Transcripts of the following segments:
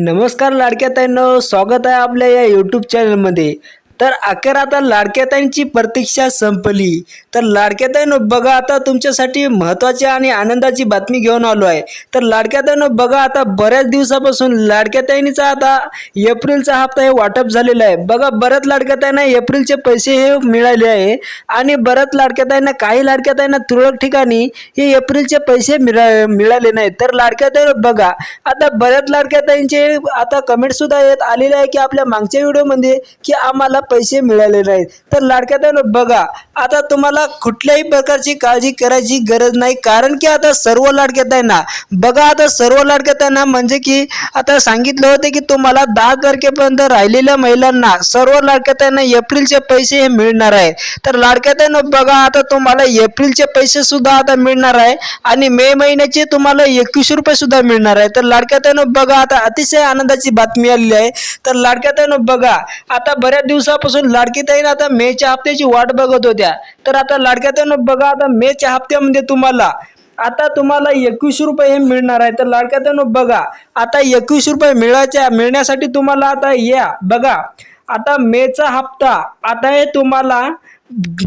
नमस्कार लाडक्या ताईंनो स्वागत आहे आपल्या या यूट्यूब चॅनलमध्ये तर अखेर आता लाडक्याताईंची प्रतीक्षा संपली. तर लाडक्याताईंनं बघा आता तुमच्यासाठी महत्त्वाची आणि आनंदाची बातमी घेऊन आलो आहे. तर लाडक्याताईनं बघा आता बऱ्याच दिवसापासून लाडक्याताईंचा आता एप्रिलचा हप्ता हे वाटप झालेला आहे. बघा बऱ्याच लाडक्याताईना एप्रिलचे पैसे हे मिळाले आहे आणि बऱ्याच लाडक्याताईंना काही लाडक्याताईंना तुरळक ठिकाणी हे एप्रिलचे पैसे मिळा मिळाले नाही तर लाडक्याताईनं बघा आता बऱ्याच लाडक्याताईंचे आता कमेंट सुद्धा येत आलेले आहे की आपल्या मागच्या व्हिडिओमध्ये की आम्हाला पैसे मिळाले नाहीत. तर लाडक्या बघा आता तुम्हाला कुठल्याही प्रकारची काळजी करायची गरज नाही. कारण की आता सर्व लाडक्या ना बघा आता सर्व लाडक्या ताईंना म्हणजे की आता सांगितलं होतं की तुम्हाला दहा तारखेपर्यंत राहिलेल्या महिलांना सर्व लाडक्या ताईंना एप्रिलचे पैसे हे मिळणार आहे. तर लाडक्या ताईंनो बघा आता तुम्हाला एप्रिलचे पैसे सुद्धा आता मिळणार आहे आणि मे महिन्याचे तुम्हाला एकवीसशे रुपये सुद्धा मिळणार आहे. तर लाडक्या ताईंनो बघा आता अतिशय आनंदाची बातमी आलेली आहे. तर लाडक्या ताईंनो बघा आता बऱ्याच दिवसा दिवसापासून लाडकी ताईन आता मेच्या हप्त्याची वाट बघत होत्या. तर आता लाडक्या ताईन बघा आता मेच्या हप्त्यामध्ये तुम्हाला आता तुम्हाला एकवीस रुपये हे मिळणार आहे. तर लाडक्या बघा आता एकवीस रुपये मिळायच्या मिळण्यासाठी तुम्हाला आता या बघा आता मेचा हप्ता आता हे तुम्हाला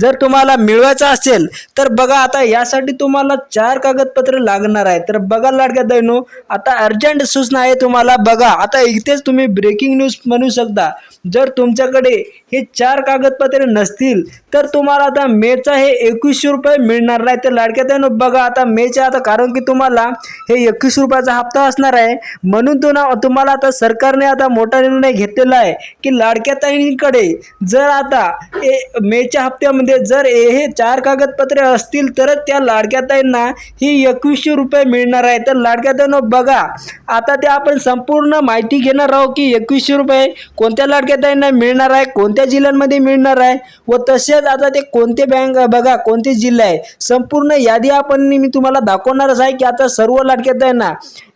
जर तुम्हाला मिळवायचा असेल तर बघा आता यासाठी तुम्हाला चार कागदपत्र लागणार आहे तर बघा लाडक्या दैनो आता अर्जंट सूचना आहे तुम्हाला. बघा आता इथेच तुम्ही ब्रेकिंग न्यूज म्हणू शकता. जर तुमच्याकडे हे चार कागदपत्रे नसतील तर तुम्हाला आता मेचा हे एकवीसशे रुपये मिळणार नाही. तर लाडक्या दैनो बघा आता मेच्या आता कारण की तुम्हाला हे एकवीस रुपयाचा हप्ता असणार आहे. म्हणून तुला तुम्हाला आता सरकारने आता मोठा निर्णय घेतलेला आहे की लाडक्या ताईंकडे जर आता ए मेच्या हप्त्यामध्ये जर हे चार कागदपत्रे असतील तरच त्या लाडक्याताईंना ही एकवीसशे रुपये मिळणार आहे. तर लाडक्याताईंना बघा आता ते आपण संपूर्ण माहिती घेणार आहोत की एकवीसशे रुपये कोणत्या लाडक्याताईंना मिळणार आहे कोणत्या जिल्ह्यांमध्ये मिळणार आहे व तसेच आता ते कोणते बँक बघा कोणते जिल्हे आहे. संपूर्ण यादी आपण मी तुम्हाला दाखवणारच आहे की आता सर्व लाडक्याताईंना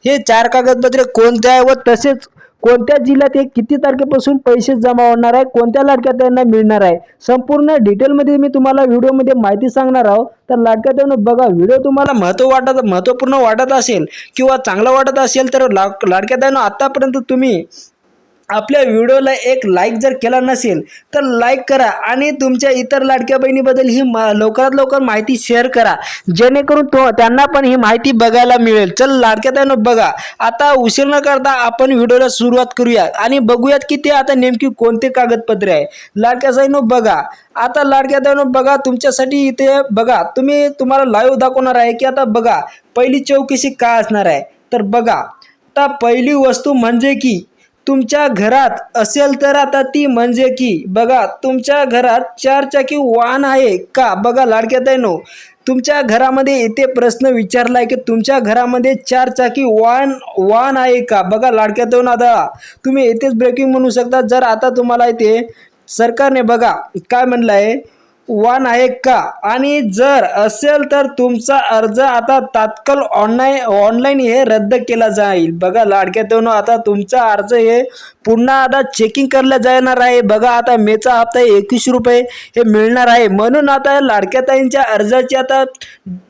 हे चार कागदपत्रे कोणते आहे व तसेच कोणत्या जिल्ह्यात हे किती तारखेपासून पैसे जमा होणार आहे कोणत्या लाडक्या त्यांना मिळणार आहे संपूर्ण डिटेलमध्ये मी तुम्हाला व्हिडिओमध्ये माहिती सांगणार आहोत. तर लाडक्या त्यांना बघा व्हिडिओ तुम्हाला महत्त्व वाटत महत्त्वपूर्ण वाटत असेल किंवा चांगला वाटत असेल तर ला लाडक्या त्यांना आत्तापर्यंत तुम्ही आपल्या व्हिडिओला एक लाईक जर केला नसेल तर लाईक करा आणि तुमच्या इतर लाडक्या बहिणीबद्दल ही मा लवकरात लवकर माहिती शेअर करा. जेणेकरून तो त्यांना पण ही माहिती बघायला मिळेल. चल लाडक्या त्यानं बघा. आता उशीर न करता आपण व्हिडिओला सुरुवात करूया आणि बघूयात की ते आता नेमकी कोणते कागदपत्रे आहे. लाडक्या साईनो बघा. आता लाडक्या त्यानं बघा तुमच्यासाठी इथे बघा तुम्ही तुम्हाला लाईव्ह दाखवणार आहे की आता बघा पहिली चौकशी काय असणार आहे? तर बघा. आता पहिली वस्तू म्हणजे की तुमच्या घरात असेल तर आता ती म्हणजे की बघा तुमच्या घरात चार चाकी वाहन आहे का? बघा लाडक्यात आहे नो. तुमच्या घरामध्ये इथे प्रश्न विचारलाय की तुमच्या घरामध्ये चार चाकी वाहन वाहन आहे का? बघा लाडक्यात आहे ना आता. तुम्ही इथेच ब्रेकिंग म्हणू शकता. जर आता तुम्हाला इथे सरकारने बघा काय म्हणलं आहे वाहन आहे का? आणि जर असेल तर तुमचा अर्ज आता तात्काळ ऑनलाईन ऑनलाईन हे रद्द केला जाईल. बघा लाडक्या आता तुमचा अर्ज हे पुन्हा आता चेकिंग करलं जाणार आहे. बघा आता मेचा हप्ता एकवीस रुपये हे मिळणार आहे. म्हणून आता लाडक्याताईंच्या अर्जाची आता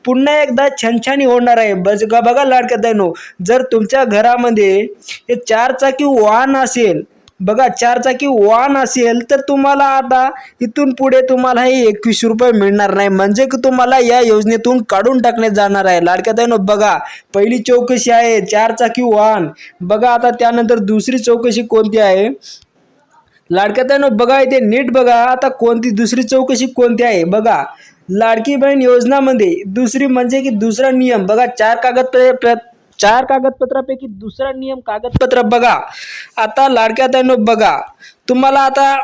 पुन्हा एकदा छानछानी होणार आहे. बस बघा लाडक्याताईनो जर तुमच्या घरामध्ये हे चारचाकी वाहन असेल बघा चारचाकी वाहन असेल तर तुम्हाला आता इथून पुढे तुम्हाला हे एकवीस रुपये मिळणार नाही. म्हणजे की तुम्हाला या योजनेतून काढून टाकण्यात जाणार आहे. लाडक्या ताईनो बघा पहिली चौकशी आहे चारचाकी वाहन बघा आता त्यानंतर दुसरी चौकशी कोणती आहे? लाडक्या ताईनो बघा इथे नीट बघा आता कोणती दुसरी चौकशी कोणती आहे? बघा लाडकी बहीण योजनामध्ये दुसरी म्हणजे की दुसरा नियम. बघा चार कागदपत्रे चार कागदपत्रापैकी दुसरा नियम कागदपत्र बघा. आता लाडक्या ताईनो बघा. तुम्हाला आता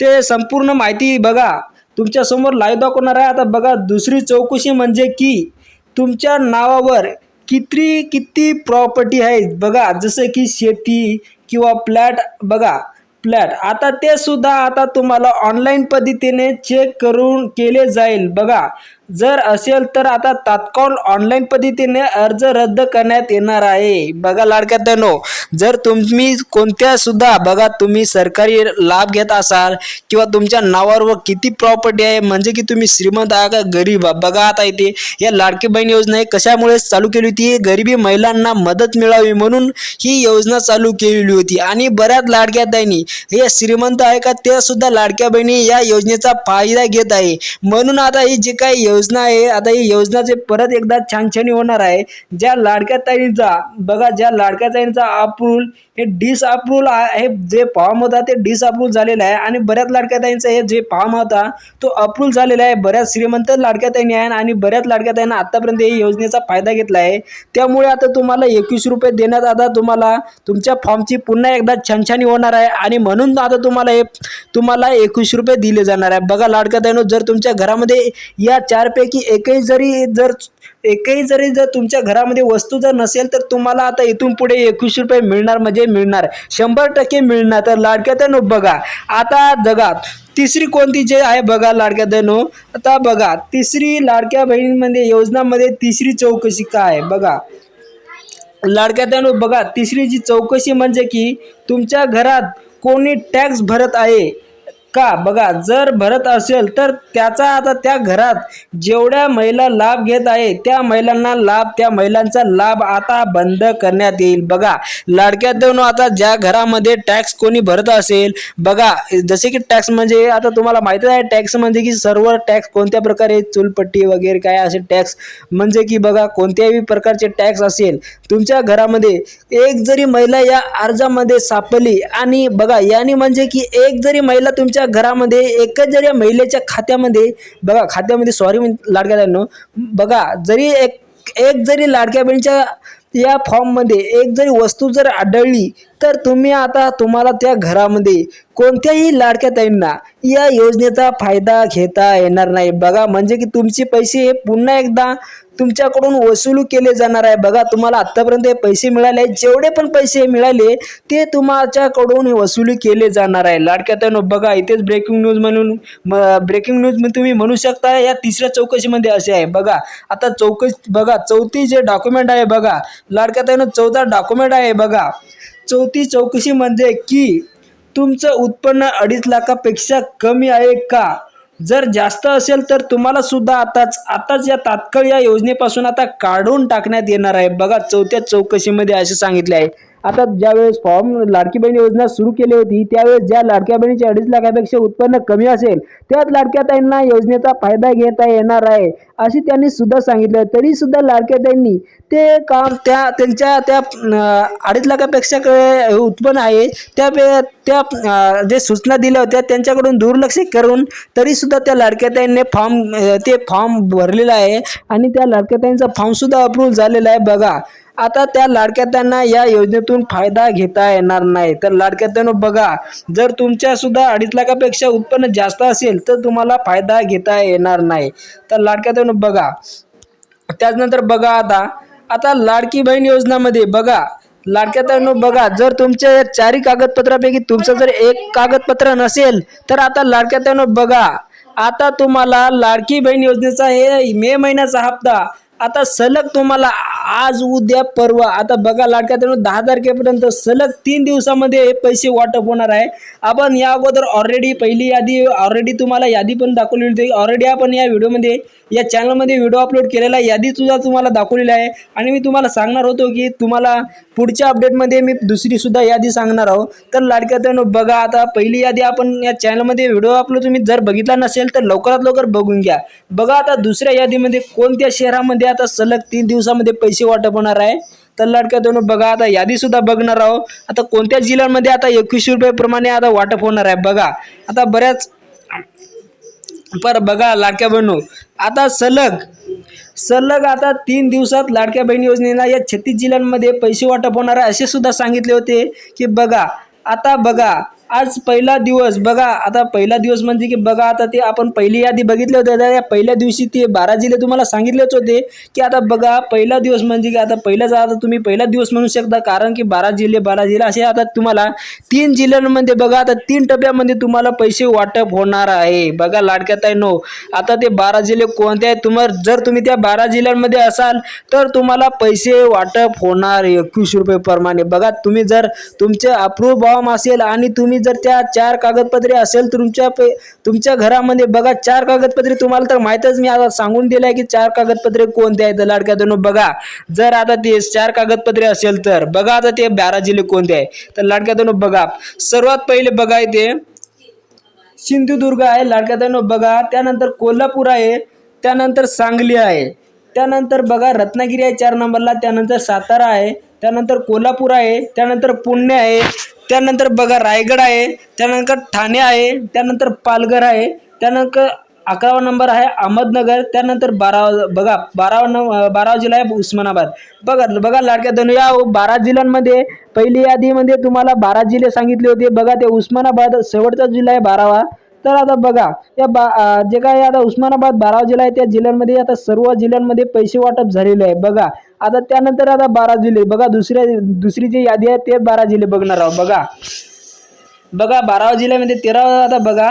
ते संपूर्ण माहिती बघा. तुमच्यासमोर लाईव्ह दाखवणार आहे. आता बघा दुसरी चौकशी म्हणजे की तुमच्या नावावर किती किती प्रॉपर्टी आहे बघा जसं की शेती किंवा फ्लॅट बघा. फ्लॅट आता ते सुद्धा आता तुम्हाला ऑनलाईन पद्धतीने चेक करून केले जाईल. बघा. जर असेल तर आता तात्काळ ऑनलाईन पद्धतीने अर्ज रद्द करण्यात येणार आहे. बघा लाडक्यातनो जर तुम्ही कोणत्या सुद्धा बघा तुम्ही सरकारी लाभ घेत असाल किंवा तुमच्या नावावर व किती प्रॉपर्टी आहे म्हणजे की तुम्ही श्रीमंत आहात का गरीब बघा आता इथे या लाडकी बहीण योजना हे कशामुळे चालू केली होती? गरिबी महिलांना मदत मिळावी म्हणून ही योजना चालू केलेली होती. आणि बऱ्याच लाडक्या बहिणी हे श्रीमंत आहे का ते सुद्धा लाडक्या बहिणी या योजनेचा फायदा घेत आहे. म्हणून आता ही जी काही योजना आहे. आता ही योजनाचे परत एकदा छान छान होणार आहे. ज्या लाडक्या ताईंचा बघा ज्या लाडक्या ताईंचा अप्रूव्हल हे डिसअप्रूव्हल हे जे फॉर्म होता ते डिसअप्रूव्ह झालेलं आहे. आणि बऱ्याच लाडक्या ताईंचा हे जे फॉर्म होता तो अप्रूव्हल झालेला आहे. बऱ्याच श्रीमंत लाडक्या ताईंनी आहे. आणि बऱ्याच लाडक्या ताईंना आतापर्यंत या योजनेचा फायदा घेतला आहे. त्यामुळे आता तुम्हाला एकवीस रुपये देण्यात आता तुम्हाला तुमच्या फॉर्मची पुन्हा एकदा छानछानी होणार आहे. आणि म्हणून आता तुम्हाला हे तुम्हाला एकवीस रुपये दिले जाणार आहे. बघा लाडक्या ताईनो जर तुमच्या घरामध्ये या चार चारपैकी एकही जरी जर एकही जरी जर तुमच्या घरामध्ये वस्तू जर नसेल तर तुम्हाला आता इथून पुढे एकवीसशे रुपये मिळणार म्हणजे मिळणार. शंभर टक्के मिळणार. तर लाडक्या ताईंनो बघा आता जगात तिसरी कोणती जे आहे बघा लाडक्या बहिणो आता बघा तिसरी लाडक्या बहिणीमध्ये योजनामध्ये तिसरी चौकशी काय आहे? बघा. लाडक्या बहिणो बघा तिसरी जी चौकशी म्हणजे की तुमच्या घरात कोणी टॅक्स भरत आहे का? बघा जर भरत असेल तर त्याचा आता त्या घरात जेवढ्या महिला लाभ घेत आहे त्या महिलांना लाभ त्या महिलांचा लाभ आता बंद करण्यात येईल. बघा लाडक्या देऊन आता ज्या घरामध्ये टॅक्स कोणी भरत असेल बघा जसे की टॅक्स म्हणजे आता तुम्हाला माहिती आहे टॅक्स म्हणजे की सर्व टॅक्स कोणत्या प्रकारे चुलपट्टी वगैरे काय असे टॅक्स म्हणजे की बघा कोणत्याही प्रकारचे टॅक्स असेल तुमच्या घरामध्ये एक जरी महिला या अर्जामध्ये सापडली आणि बघा याने म्हणजे की एक जरी महिला तुमच्या घरामध्ये एकच जरी या महिलेच्या खात्यामध्ये बघा खात्यामध्ये सॉरी लाडक्या बघा जरी एक एक जरी लाडक्या बहिणीच्या या फॉर्ममध्ये एक जरी वस्तू जर आढळली तर तुम्ही आता तुम्हाला त्या घरामध्ये कोणत्याही लाडक्या ताईंना या योजनेचा फायदा घेता येणार नाही. बघा म्हणजे की तुमचे पैसे हे पुन्हा एकदा तुमच्याकडून वसूल केले जाणार आहे. बघा तुम्हाला आत्तापर्यंत हे पैसे मिळाले जेवढे पण पैसे मिळाले ते तुमच्याकडून वसुली केले जाणार आहे. लाडक्या ताईंनो बघा इथेच ब्रेकिंग न्यूज म्हणून ब्रेकिंग न्यूज तुम्ही म्हणू शकता या तिसऱ्या चौकशीमध्ये असे आहे. बघा आता चौकशी बघा चौथी जे डॉक्युमेंट आहे बघा लाडक्या ताईंनो चौथा डॉक्युमेंट आहे बघा. चौथी चौकशी म्हणजे की तुमचं उत्पन्न अडीच लाखापेक्षा कमी आहे का? जर जास्त असेल तर तुम्हाला सुद्धा आताच आताच या तात्काळ या योजनेपासून आता काढून टाकण्यात येणार आहे. बघा चौथ्या चौकशीमध्ये असे सांगितले आहे. आता ज्यावेळेस फॉर्म लाडकी बहीण योजना सुरू केली होती त्यावेळेस ज्या लाडक्या बहिणीचे अडीच लाखापेक्षा उत्पन्न कमी असेल त्याच लाडक्या ताईंना योजनेचा फायदा घेता येणार आहे असे त्यांनी सुद्धा सांगितलं. तरी सुद्धा लाडक्या ताईंनी ते काम त्या त्यांच्या त्या अडीच लाखापेक्षा उत्पन्न आहे त्या त्या जे सूचना दिल्या होत्या त्यांच्याकडून दुर्लक्ष करून तरीसुद्धा त्या लाडक्याताईंनी फॉर्म ते फॉर्म भरलेला आहे. आणि त्या लाडक्याताईंचा फॉर्मसुद्धा अप्रूव्ह झालेला आहे. बघा आता त्या लाडक्यात्यांना या योजनेतून फायदा घेता येणार नाही. तर लाडक्यात्यांनो बघा जर तुमच्या सुद्धा अडीच लाखापेक्षा उत्पन्न जास्त असेल तर तुम्हाला फायदा घेता येणार नाही. तर लाडक्यात्यांनो बघा त्याचनंतर बघा आता आता लाडकी बहीण योजनामध्ये बघा लाडक्या बघा जर तुमच्या या चारही कागदपत्रापैकी तुमचं जर एक कागदपत्र नसेल तर आता लाडक्या बघा आता तुम्हाला लाडकी बहीण योजनेचा हे मे महिन्याचा हप्ता आता सलग तुम्हाला आज उद्या परवा आता बघा लाडक्या ताईंनो दहा तारखेपर्यंत सलग तीन दिवसामध्ये हे पैसे वाटप होणार आहे. आपण या अगोदर ऑलरेडी पहिली यादी ऑलरेडी तुम्हाला यादी पण दाखवलेली होती. ऑलरेडी आपण या व्हिडिओमध्ये या चॅनलमध्ये व्हिडिओ अपलोड केलेला यादीसुद्धा तुम्हाला दाखवलेली आहे. आणि मी तुम्हाला सांगणार होतो की तुम्हाला पुढच्या अपडेटमध्ये मी दुसरीसुद्धा यादी सांगणार आहोत तर लाडक्या त्यानं बघा आता पहिली यादी आपण या चॅनलमध्ये व्हिडिओ अपलोड तुम्ही जर बघितला नसेल तर लवकरात लवकर बघून घ्या. बघा आता दुसऱ्या यादीमध्ये कोणत्या शहरामध्ये आता सलग तीन दिवसामध्ये पैसे वाटप होणार आहे. तर लाडक्या दोन बघा आता यादी सुद्धा बघणार आहोत. आता कोणत्या जिल्ह्यांमध्ये आता एकवीसशे रुपयेप्रमाणे आता वाटप होणार आहे बघा. आता बऱ्याच पर बघा लाडक्या बहिणू आता सलग सलग आता तीन दिवसात लाडक्या बहीण योजनेला या छत्तीस जिल्ह्यांमध्ये पैसे वाटप होणार आहे असे सुद्धा सांगितले होते की बघा आता बघा आज पहिला दिवस बघा आता पहिला दिवस म्हणजे की बघा आता ते आपण पहिली यादी बघितली होती त्या पहिल्या दिवशी ते बारा जिल्हे तुम्हाला सांगितलेच होते की आता बघा पहिला दिवस म्हणजे की आता पहिलाच आता तुम्ही पहिला दिवस म्हणू शकता कारण की बारा जिल्हे बारा जिल्हे असे आता तुम्हाला तीन जिल्ह्यांमध्ये बघा आता तीन टप्प्यामध्ये तुम्हाला पैसे वाटप होणार आहे. बघा लाडक्यात आहे नो आता ते बारा जिल्हे कोणते आहेत? तुम्हाला जर तुम्ही त्या बारा जिल्ह्यांमध्ये असाल तर तुम्हाला पैसे वाटप होणार एकवीस रुपये प्रमाणे. बघा तुम्ही जर तुमचे अप्रूव्ह भाव असेल आणि तुम्ही जर त्या चार कागदपत्रे असेल तर तुमच्या पे तुमच्या घरामध्ये बघा चार कागदपत्रे तुम्हाला तर माहीतच मी आता सांगून दिलं आहे की चार कागदपत्रे कोणते आहेत लाडक्या दोन बघा जर आता ते चार कागदपत्रे असेल तर बघा आता ते बारा जिल्हे कोणते आहे. तर लाडक्या दोन बघा सर्वात पहिले बघा इथे सिंधुदुर्ग आहे. लाडक्या बघा त्यानंतर कोल्हापूर आहे त्यानंतर सांगली आहे. त्यानंतर बघा रत्नागिरी आहे चार नंबरला त्यानंतर सातारा आहे त्यानंतर कोल्हापूर आहे त्यानंतर पुणे आहे त्यानंतर बघा रायगड आहे त्यानंतर ठाणे आहे त्यानंतर पालघर आहे त्यानंतर अकरावा नंबर आहे अहमदनगर त्यानंतर बारावा बघा बारावा न बारावा जिल्हा आहे उस्मानाबाद. बघा बघा लाडक्या धनु या बारा जिल्ह्यांमध्ये पहिली यादीमध्ये तुम्हाला बारा जिल्हे सांगितले होते. बघा ते उस्मानाबाद शेवटचा जिल्हा आहे बारावा. तर आता बघा या बा जे काय आता उस्मानाबाद बारावा जिल्हा आहे त्या जिल्ह्यांमध्ये आता सर्व जिल्ह्यांमध्ये पैसे वाटप झालेले आहे. बघा आता त्यानंतर आता बारा जिल्हे बघा दुसऱ्या दुसरी जी यादी आहे ते बारा जिल्हे बघणार आहोत. बघा बघा बारावा जिल्ह्यामध्ये तेरावा आता बघा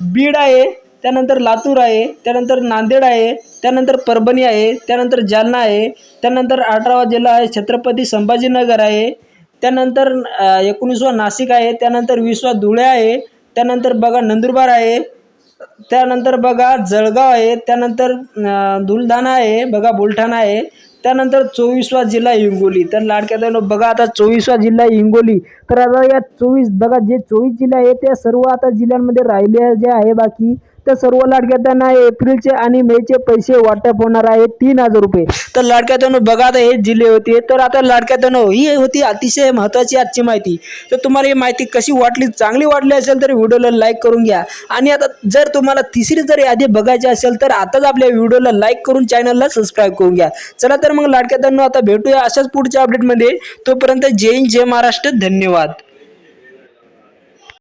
बीड आहे त्यानंतर लातूर आहे त्यानंतर नांदेड आहे त्यानंतर परभणी आहे त्यानंतर जालना आहे त्यानंतर अठरावा जिल्हा आहे छत्रपती संभाजीनगर आहे त्यानंतर एकोणीसवा नाशिक आहे त्यानंतर वीसवा धुळे आहे त्यानंतर बघा नंदुरबार आहे. त्यानंतर बघा जळगाव आहे. त्यानंतर धुलधाना आहे. बघा बुलढाणा आहे. त्यानंतर चोवीसवा जिल्हा हिंगोली. तर लाडक्या बघा आता चोवीसवा जिल्हा हिंगोली. तर आता या चोवीस बघा जे चोवीस जिल्हे आहेत त्या सर्व आता जिल्ह्यांमध्ये राहिले जे आहे बाकी. तर सर्व लाडक्या एप्रिलचे आणि मेचे पैसे वाटप होणार आहे तीन हजार रुपये. तर लाडक्या बघा आता हे जिल्हे होते. तर आता लाडक्या ही होती अतिशय महत्त्वाची आजची माहिती. तर तुम्हाला ही माहिती कशी वाटली चांगली वाटली असेल तर व्हिडिओला लाईक करून घ्या. आणि आता जर तुम्हाला तिसरी जर यादी बघायची असेल तर आताच आपल्या व्हिडिओला लाईक करून चॅनलला सबस्क्राईब करून घ्या. चला तर मग लाडक्या आता भेटूया अशाच पुढच्या अपडेटमध्ये तोपर्यंत जय हिंद जय महाराष्ट्र. धन्यवाद.